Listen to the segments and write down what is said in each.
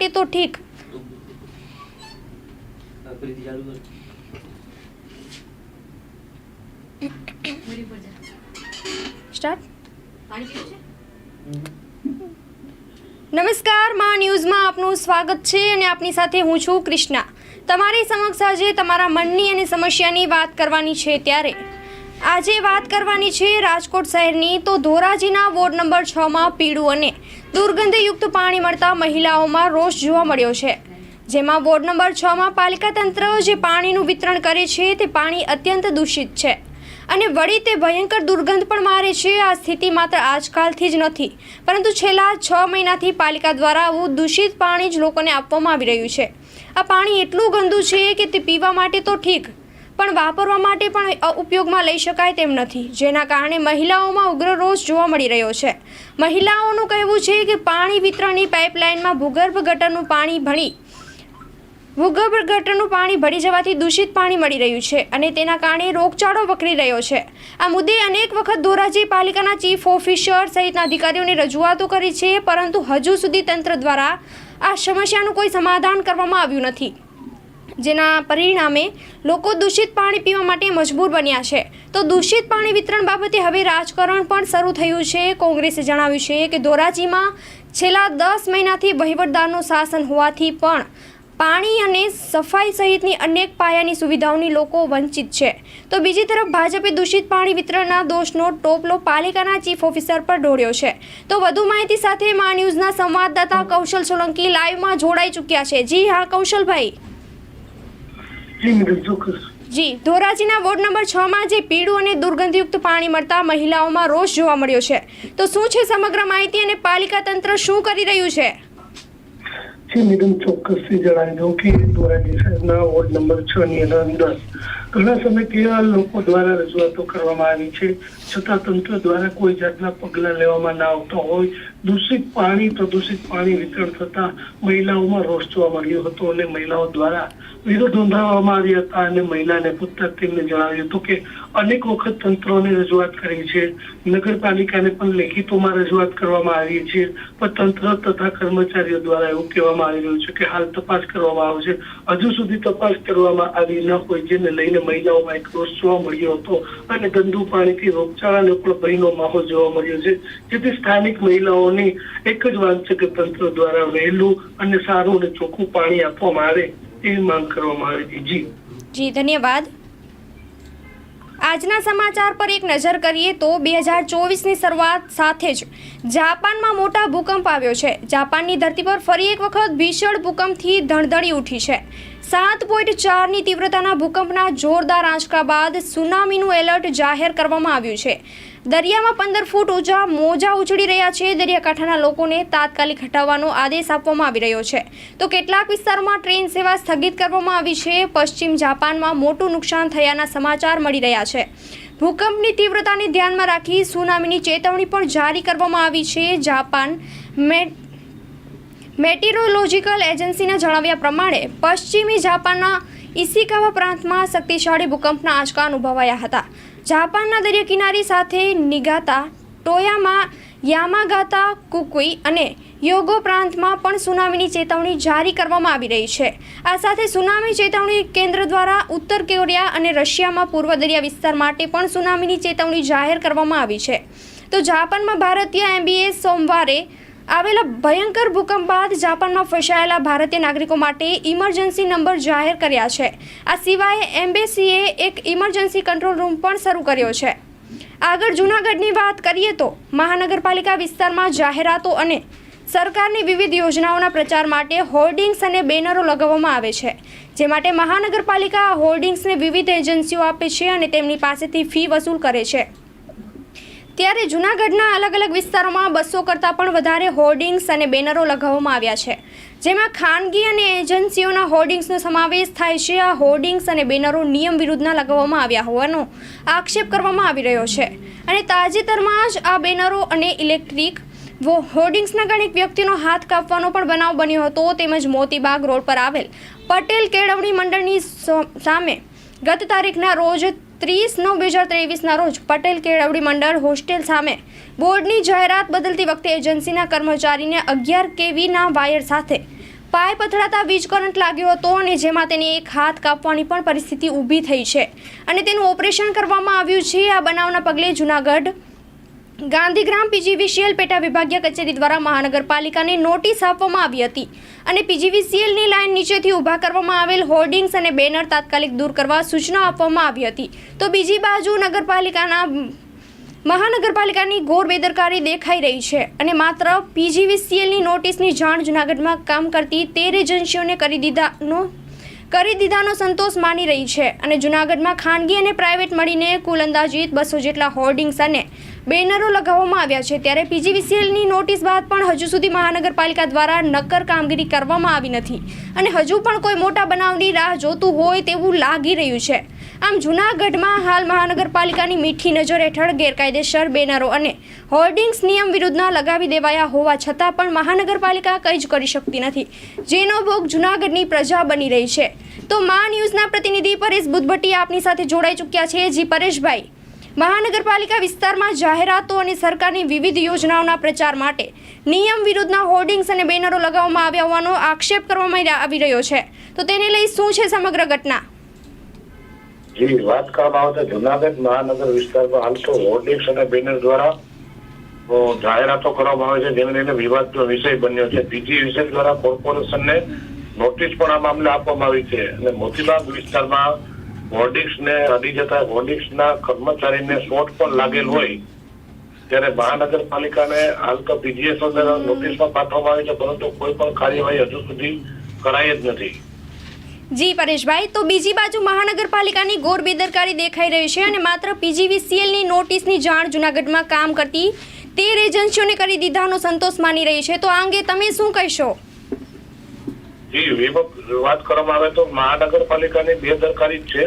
માટે તો ઠીક. નમસ્કાર, મા ન્યૂઝમાં આપનું સ્વાગત છે અને આપની સાથે હું છું કૃષ્ણા. તમારી સમક્ષ આજે તમારા મનની અને સમસ્યાની વાત કરવાની છે ત્યારે. આજે વાત કરવાની છે રાજકોટ શહેરની. તો ધોરાજીના વોર્ડ નંબર છમાં પીળું અને દુર્ગંધયુક્ત પાણી મળતા મહિલાઓમાં રોષ જોવા મળ્યો છે. જેમાં વોર્ડ નંબર છમાં પાલિકા તંત્ર જે પાણીનું વિતરણ કરે છે તે પાણી અત્યંત દૂષિત છે. અને વળી તે ભયંકર દુર્ગંધ પણ મારે છે. આ સ્થિતિ માત્ર આજકાલથી જ નથી, પરંતુ છેલ્લા છ મહિનાથી પાલિકા દ્વારા આવું દૂષિત પાણી જ લોકોને આપવામાં આવી રહ્યું છે. આ પાણી એટલું ગંદુ છે કે તે પીવા માટે તો ઠીક પણ વાપરવા માટે પણ ઉપયોગમાં લઈ શકાય તેમ નથી. જેના કારણે મહિલાઓમાં ઉગ્ર રોષ જોવા મળી રહ્યો છે. મહિલાઓનું કહેવું છે કે પાણી વિતરણની પાઇપલાઇનમાં ભૂગર્ભ ગટરનું પાણી ભણી, ભૂગર્ભ ગટરનું પાણી ભળી જવાથી દૂષિત પાણી મળી રહ્યું છે અને તેના કારણે રોગચાળો વકરી રહ્યો છે. આ મુદ્દે અનેક વખત ધોરાજી પાલિકાના ચીફ ઓફિસર સહિતના અધિકારીઓને રજૂઆતો કરી છે, પરંતુ હજુ સુધી તંત્ર દ્વારા આ સમસ્યાનું કોઈ સમાધાન કરવામાં આવ્યું નથી. જેના પરિણામે લોકો દૂષિત પાણી પીવા માટે મજબૂર બન્યા છે. તો દૂષિત પાણી વિતરણ બાબતે હવે રાજકારણ પણ શરૂ થયું છે. કોંગ્રેસે જણાવ્યું છે કે ધોરાજીમાં છેલ્લા દસ મહિનાથી વહીવટદારનું શાસન હોવાથી પણ પાણી અને સફાઈ સહિતની અનેક પાયાની સુવિધાઓની લોકો વંચિત છે. તો બીજી તરફ ભાજપે દૂષિત પાણી વિતરણના દોષનો ટોપલો પાલિકાના ચીફ ઓફિસર પર ઢોળ્યો છે. તો વધુ માહિતી સાથે મા ન્યૂઝના સંવાદદાતા કૌશલ સોલંકી લાઈવમાં જોડાઈ ચૂક્યા છે. જી હા, કૌશલભાઈ. જી, ધોરાજીના વોર્ડ નંબર છ માં જે પીળું અને દુર્ગંધયુક્ત પાણી મળતા મહિલાઓમાં રોષ જોવા મળ્યો છે. તો શું છે સમગ્ર માહિતી અને પાલિકા તંત્ર શું કરી રહ્યું છે? જી, મેડમ, ચોક્કસથી જણાવી દઉં કે ધોરાજી સાહેબના વોર્ડ નંબર છ ની અંદર ઘણા સમયથી લોકો દ્વારા રજૂઆતો કરવામાં આવી છે. છતાં તંત્ર દ્વારા કોઈ જાતના પગલાં લેવામાં ના આવતા હોય. દૂષિત પાણી પ્રદૂષિત પાણી વિતરણ થતા મહિલાઓમાં રોષ જોવા મળ્યો હતો અને મહિલાઓ દ્વારા વિરોધ નોંધાવવામાં આવ્યા હતા અને મહિલાને પૂછતા તેમને જણાવ્યું હતું કે અનેક વખત તંત્રોને રજૂઆત કરી છે. નગરપાલિકાને પણ લેખિતોમાં રજૂઆત કરવામાં આવી છે. પણ તંત્ર તથા કર્મચારીઓ દ્વારા એવું કહેવામાં આવી રહ્યું છે કે હાલ તપાસ કરવામાં આવશે. હજુ સુધી તપાસ કરવામાં આવી ન હોય, જેને લઈને મહિલાઓમાં એક રોષ જોવા મળ્યો હતો અને ગંદુ પાણીથી રોગચાળાનો ભયનો માહોલ જોવા મળ્યો છે. જેથી સ્થાનિક મહિલાઓની એક જ વાત છે કે તંત્ર દ્વારા વહેલું અને સારું અને ચોખ્ખું પાણી આપવામાં આવે એવી માંગ કરવામાં આવી હતી જી. જી, ધન્યવાદ. આજના સમાચાર પર એક નજર કરીએ તો બે હજાર ચોવીસની શરૂઆત સાથે જ જાપાનમાં મોટા ભૂકંપ આવ્યો છે. જાપાનની ધરતી પર ફરી એક વખત ભીષણ ભૂકંપથી ધણધણી ઉઠી છે. સાત પોઈન્ટ ચારની તીવ્રતાના ભૂકંપના જોરદાર આંચકા બાદ સુનામીનું એલર્ટ જાહેર કરવામાં આવ્યું છે. દરિયામાં પંદર ફૂટ ઊંચા મોજા ઉછળી રહ્યા છે. દરિયાકાંઠાના લોકોને તાત્કાલિક હટાવવાનો આદેશ આપવામાં આવી રહ્યો છે. તો કેટલાક વિસ્તારોમાં ટ્રેન સેવા સ્થગિત કરવામાં આવી છે. પશ્ચિમ જાપાનમાં મોટું નુકસાન થયાના સમાચાર મળી રહ્યા છે. ભૂકંપની તીવ્રતાને ધ્યાનમાં રાખી સુનામીની ચેતવણી પણ જારી કરવામાં આવી છે. જાપાન મેટ મેટીરોલોજીકલ એજન્સીના જણાવ્યા પ્રમાણે, પશ્ચિમી જાપાનના ઇસિકાવા પ્રાંતમાં શક્તિશાળી ભૂકંપના આંચકા અનુભવાયા હતા. જાપાનના દરિયા કિનારી સાથે નિગાતા ટોયામાં યામાગાતા કુકુઈ અને યોગો પ્રાંતમાં પણ સુનામીની ચેતવણી જારી કરવામાં આવી રહી છે. આ સાથે સુનામી ચેતવણી કેન્દ્ર દ્વારા ઉત્તર કોરિયા અને રશિયામાં પૂર્વ દરિયા વિસ્તાર માટે પણ સુનામીની ચેતવણી જાહેર કરવામાં આવી છે. તો જાપાનમાં ભારતીય એમબીએ સોમવારે આવેલા ભયંકર ભૂકંપ બાદ જાપાનમાં ફસાયેલા ભારતીય નાગરિકો માટે ઇમરજન્સી નંબર જાહેર કર્યા છે. આ સિવાય એમ્બેસીએ એક ઇમરજન્સી કંટ્રોલ રૂમ પણ શરૂ કર્યો છે. આગળ જૂનાગઢની વાત કરીએ તો મહાનગરપાલિકા વિસ્તારમાં જાહેરાતો અને સરકારની વિવિધ યોજનાઓના પ્રચાર માટે હોર્ડિંગ્સ અને બેનરો લગાવવામાં આવે છે. જે માટે મહાનગરપાલિકા હોર્ડિંગ્સને વિવિધ એજન્સીઓ આપે છે અને તેમની પાસેથી ફી વસૂલ કરે છે. ત્યારે જૂનાગઢના અલગ અલગ વિસ્તારોમાં બસો કરતાં પણ વધારે હોર્ડિંગ્સ અને બેનરો લગાવવામાં આવ્યા છે. જેમાં ખાનગી અને એજન્સીઓના હોર્ડિંગ્સનો સમાવેશ થાય છે. આ હોર્ડિંગ્સ અને બેનરો નિયમ વિરુદ્ધના લગાવવામાં આવ્યા હોવાનો આક્ષેપ કરવામાં આવી રહ્યો છે. અને તાજેતરમાં જ આ બેનરો અને ઇલેક્ટ્રિક હોર્ડિંગ્સના ગણિત વ્યક્તિનો હાથ કાપવાનો પણ બનાવ બન્યો હતો. તેમજ મોતીબાગ રોડ પર આવેલ પટેલ કેળવણી મંડળની સામે ગત તારીખના રોજ ત્રીસ નવ બે હજાર ત્રેવીસના રોજ પટેલ કેળવણી મંડળ હોસ્ટેલ સામે બોર્ડની જાહેરાત બદલતી વખતે એજન્સીના કર્મચારીને અગિયાર કેવીના વાયર સાથે પાઇપ અથડાતા વીજ કરંટ લાગ્યો હતો અને જેમાં તેને એક હાથ કાપવાની પણ પરિસ્થિતિ ઊભી થઈ છે. અને તેનું ઓપરેશન કરવામાં આવ્યું છે. આ બનાવના પગલે જૂનાગઢ ગાંધીગ્રામ પીજીવીસીએલ પેટા વિભાગીય કચેરી દ્વારા મહાનગરપાલિકાને નોટિસ આપવામાં આવી હતી અને પીજીવીસીએલની લાઇન નીચેથી ઊભા કરવામાં આવેલ હોર્ડિંગ્સ અને બેનર તાત્કાલિક દૂર કરવા સૂચના આપવામાં આવી હતી. તો બીજી બાજુ નગરપાલિકાના મહાનગરપાલિકાની ઘોર બેદરકારી દેખાઈ રહી છે અને માત્ર પીજીવીસીએલની નોટિસની જાણ જૂનાગઢમાં કામ કરતી તેર એજન્સીઓને કરી દીધાનો કરી દીધાનો સંતોષ માની રહી છે અને જૂનાગઢમાં ખાનગી અને પ્રાઇવેટ મળીને કુલ અંદાજિત બસો જેટલા હોર્ડિંગ્સ અને બેનરો લગાવવામાં આવ્યા છે. ત્યારે પીજીવીસીએલની નોટિસ બાદ પણ હજુ સુધી મહાનગરપાલિકા દ્વારા નક્કર કામગીરી કરવામાં આવી નથી અને હજુ પણ કોઈ મોટા બનાવની રાહ જોતું હોય તેવું લાગી રહ્યું છે. આમ જૂનાગઢમાં હાલ મહાનગરપાલિકાની મીઠી નજર હેઠળ ગેરકાયદેસર બેનરો અને હોર્ડિંગ્સ નિયમ વિરુદ્ધના લગાવી દેવાયા હોવા છતાં પણ મહાનગરપાલિકા કંઈ જ કરી શકતી નથી. જેનો ભોગ જૂનાગઢની પ્રજા બની રહી છે. તો મા ન્યૂઝના પ્રતિનિધિ પરેશ બુદ્ધભટ્ટી આપની સાથે જોડાઈ ચૂક્યા છે. જી પરેશભાઈ મહાનગરપાલિકા વિસ્તારમાં જાહેરાતો અને સરકારની વિવિધ યોજનાઓના પ્રચાર માટે નિયમ વિરુદ્ધના હોર્ડિંગ્સ અને બેનરો લગાવવામાં આવ્યા હોવાનો આક્ષેપ કરવામાં આવી રહ્યો છે. તો તેને લઈ શું છે સમગ્ર ઘટના? જી વાત કરવામાં આવે તો જુનાગઢ મહાનગર વિસ્તારમાં હાલ તો હોર્ડિંગ્સ અને બેનર દ્વારા જાહેરાતો કરવામાં આવે છે. જેને લઈને વિવાદનો વિષય બન્યો છે. બીજી વિષય દ્વારા કોર્પોરેશનને નોટિસ પણ આ મામલે આપવામાં આવી છે. અને મોતીબાગ વિસ્તારમાં હોર્ડિંગ્સને અડી જતા હોર્ડિંગ્સના કર્મચારીને શોટ પણ લાગેલ હોય, ત્યારે મહાનગરપાલિકાને હાલ તો પીજીએસ નોટિસ નોટિસમાં પાઠવવામાં આવી છે, પરંતુ કોઈ પણ કાર્યવાહી હજુ સુધી કરાઈ જ નથી. જી પરેશભાઈ, તો બીજી બાજુ મહાનગરપાલિકાની ગોર બેદરકારી દેખાઈ રહી છે અને માત્ર પીજીવીસીએલની નોટિસની જાણ જૂનાગઢમાં કામ કરતી તેર એજન્સીઓને કરી દીધાનો સંતોષ માની રહી છે. તો આ અંગે તમે શું કહેશો? જી વાત કરવામાં આવે તો મહાનગરપાલિકાની બેદરકારી છે.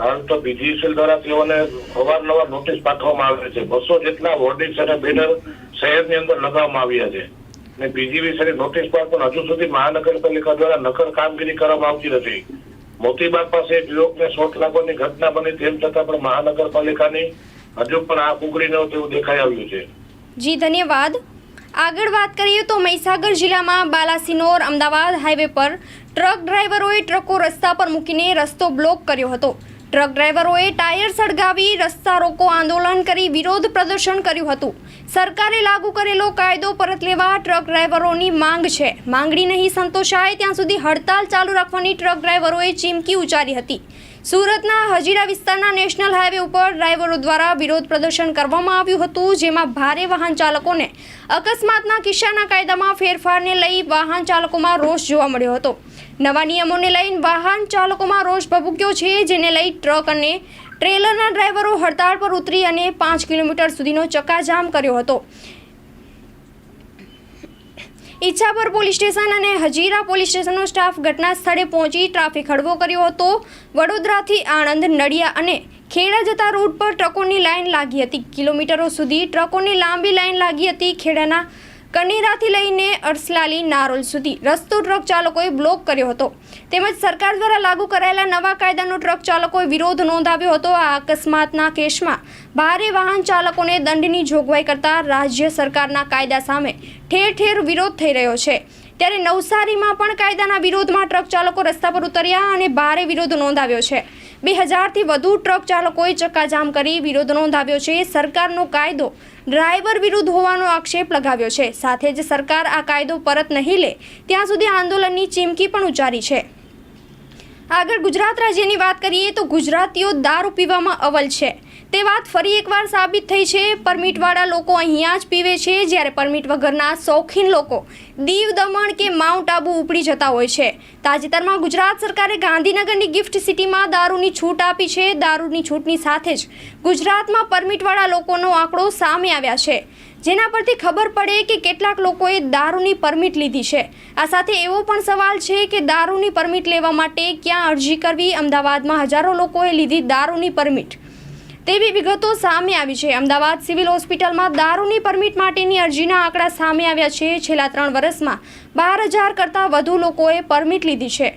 હાલ તો બીજીસીએલ દ્વારા તેઓને અવારનવાર નોટિસ પાઠવવામાં આવે છે. બસો જેટલા હોર્ડિંગ્સ અને બેનર શહેરની અંદર લગાવવામાં આવ્યા છે. અને બીજીવીસીએલની નોટિસ પર પણ હજુ સુધી મહાનગરપાલિકા દ્વારા નકર કામગીરી કરવામાં આવતી નથી. મોતીબાગ પાસે એક યુવકને શોટ લાગવાની ઘટના બની તેમ છતાં પણ મહાનગરપાલિકાની હજુ પણ આ ઉગડી ન તેવું દેખાઈ આવ્યું છે. જી, ધન્યવાદ. આગળ વાત કરીએ તો મહીસાગર જિલ્લામાં બાલાસિનોર, અમદાવાદ હાઈવે પર ટ્રક ડ્રાઈવરોએ ટ્રકો રસ્તા પર મૂકીને રસ્તો બ્લોક કર્યો હતો. ટ્રક ડ્રાઈવરોએ ટાયર સળગાવી રસ્તા રોકો આંદોલન કરી વિરોધ પ્રદર્શન કર્યું હતું. સરકારે લાગુ કરેલો કાયદો પરત લેવા ટ્રક ડ્રાઈવરોની માંગ છે. માંગણી નહીં સંતોષાય, ત્યાં સુધી હડતાલ ચાલુ રાખવાની ટ્રક ડ્રાઈવરોએ ચીમકી ઉચ્ચારી હતી. સુરતના હજીરા વિસ્તારના નેશનલ હાઈવે ઉપર ડ્રાઈવરો દ્વારા વિરોધ પ્રદર્શન કરવામાં આવ્યું હતું, જેમાં ભારે વાહન ચાલકોને અકસ્માતના કિસ્સાના કાયદામાં ફેરફારને લઈ વાહન ચાલકોમાં રોષ જોવા મળ્યો હતો. નવા નિયમોને લઈને વાહન ચાલકોમાં રોષ ભભૂક્યો છે, જેને લઈ ટ્રક અને ટ્રેલરના ડ્રાઈવરો હડતાળ પર ઉતરી અને પાંચ કિલોમીટર સુધીનો ચક્કાજામ કર્યો હતો. ઈચ્છાપર પોલીસ સ્ટેશન અને હજીરા પોલીસ સ્ટેશનનો સ્ટાફ ઘટના સ્થળે પહોંચી ટ્રાફિક હળવો કર્યો હતો. વડોદરાથી આણંદ, નડિયા અને ખેડા જતા રૂટ પર ટ્રકોની લાઇન લાગી હતી. કિલોમીટરો સુધી ટ્રકોની લાંબી લાઇન લાગી હતી. ખેડાના કનેરાથી લઈને અરસલાલી, નારોલ સુધી. રસ્તો ટ્રક ચાલકોએ બ્લોક કર્યો હતો. તેમજ સરકાર દ્વારા લાગુ કરાયેલા નવા કાયદાનો ટ્રક ચાલકોએ વિરોધ નોંધાવ્યો હતો. આ અકસ્માતના કેસમાં ભારે વાહન ચાલકોને દંડની જોગવાઈ કરતા રાજ્ય સરકારના કાયદા સામે ઠેર ઠેર વિરોધ થઈ રહ્યો છે. ત્યારે નવસારીમાં પણ કાયદાના વિરોધમાં ટ્રક ચાલકો રસ્તા પર ઉતર્યા અને ભારે વિરોધ નોંધાવ્યો છે. બે હજારથી વધુ ટ્રક ચાલકોએ ચક્કાજામ કરી વિરોધ નોંધાવ્યો છે. સરકારનો કાયદો ડ્રાઈવર વિરુદ્ધ હોવાનો આક્ષેપ લગાવ્યો છે. સાથે જ સરકાર આ કાયદો પરત નહીં લે, ત્યાં સુધી આંદોલનની ચીમકી પણ ઉચ્ચારી છે. આગળ ગુજરાત રાજ્યની વાત કરીએ તો ગુજરાતીઓ દારૂ પીવામાં અવલ છે. તે વાત ફરી એકવાર સાબિત થઈ છે. પરમિટવાળા લોકો અહીંયા જ પીવે છે. જ્યારે પરમિટ વગરના શોખીન લોકો દીવ દમણ કે માઉન્ટ આબુ ઉપડી જતા હોય છે. તાજેતરમાં ગુજરાત સરકારે ગાંધીનગરની ગિફ્ટ સિટીમાં દારૂની છૂટ આપી છે. દારૂની છૂટની સાથે જ ગુજરાતમાં પરમિટવાળા લોકોનો આંકડો સામે આવ્યા છે. જેના પરથી ખબર પડે કે કેટલાક લોકોએ દારૂની પરમિટ લીધી છે. આ સાથે એવો પણ સવાલ છે કે દારૂની પરમિટ લેવા માટે ક્યાં અરજી કરવી? અમદાવાદમાં હજારો લોકોએ લીધી દારૂની પરમિટ. તેવી વિગતો સામે આવી છે. અમદાવાદ સિવિલ હોસ્પિટલમાં દારૂની પરમિટ માટેની અરજીના આંકડા સામે આવ્યા છે. છેલ્લા ત્રણ વર્ષમાં બાર હજાર કરતાં વધુ લોકોએ પરમિટ લીધી છે.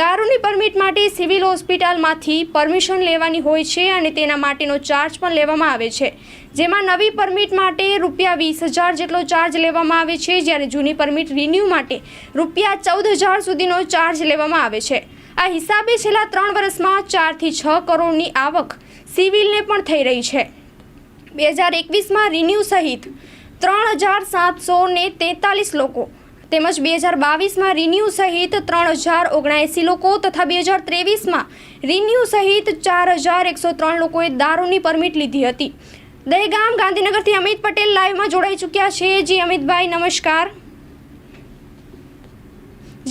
દારૂની પરમિટ માટે સિવિલ હોસ્પિટલમાંથી પરમિશન લેવાની હોય છે અને તેના માટેનો ચાર્જ પણ લેવામાં આવે છે. જેમાં નવી પરમિટ માટે રૂપિયા વીસ હજાર જેટલો ચાર્જ લેવામાં આવે છે. જ્યારે જૂની પરમિટ રિન્યૂ માટે રૂપિયા ચૌદ હજાર સુધીનો ચાર્જ લેવામાં આવે છે. આ હિસાબે છેલ્લા ત્રણ વર્ષમાં ચારથી છ કરોડની આવક સિવિલને પણ થઈ રહી છે. બે હજાર એકવીસમાં રિન્યૂ સહિત ત્રણ હજાર સાતસો ને તેતાલીસ લોકો, તેમજ બે હજાર બાવીસમાં રિન્યૂ સહિત ત્રણ હજાર ઓગણએંસી લોકો તથા બે હજાર ત્રેવીસમાં રિન્યૂ સહિત ચાર હજાર એકસો ત્રણ લોકોએ દારૂની પરમિટ લીધી હતી. દહેગામ ગાંધીનગરથી અમિત પટેલ લાઈવમાં જોડાઈ ચૂક્યા છે. જી અમિતભાઈ, નમસ્કાર.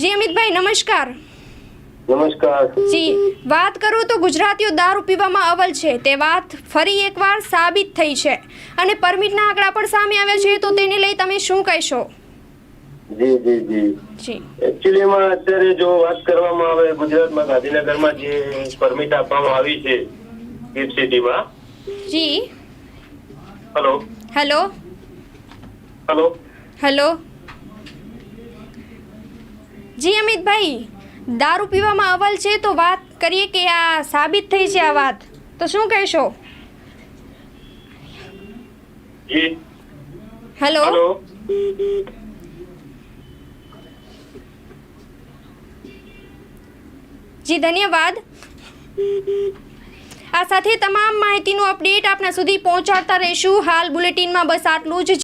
જી અમિતભાઈ, નમસ્કાર. નમસ્કાર. જી વાત કરું તો ગુજરાતીઓ દારૂ પીવામાં અવલ છે. તે વાત ફરી એકવાર સાબિત થઈ છે. અને પરમિટના આંકડા પણ સામે આવ્યા છે તો તેને લઈ તમે શું કહેશો? જી જી જી. જી. એકચ્યુઅલીમાં અત્યારે જો વાત કરવામાં આવે ગુજરાતમાં ગાંધીનગરમાં જે પરમિટ આપવામાં આવી છે ગિફ્ટ સિટીમાં જી. હેલો હેલો હેલો હેલો જી અમિતભાઈ. દારૂ પીવામાં અવલ છે તો વાત કરીએ કે આ સાબિત થઈ છે આ વાત. તો શું કહેશો? હેલો. જી ધન્યવાદ. આ સાથે તમામ માહિતીનું અપડેટ આપના સુધી પહોંચાડતા રહીશું. હાલ બુલેટિનમાં બસ આટલું જ.